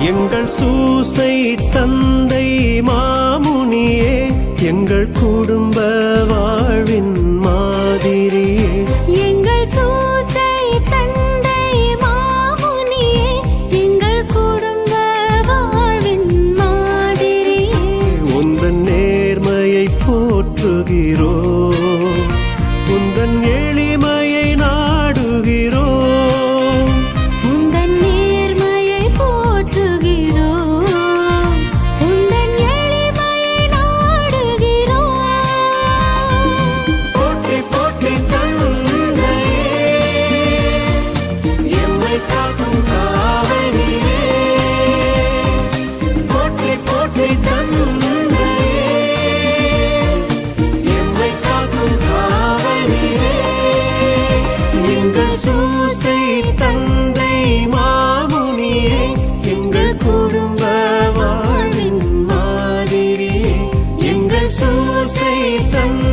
எங்கள் சூசை தந்தை மாமுனியே எங்கள் குடும்ப வாழ்வின் மாதிரியே. எங்கள் சூசை தந்தை எங்கள் குடும்ப வாழ்வின் மாதிரியே. நேர்மையை போற்றுகிறோம். tình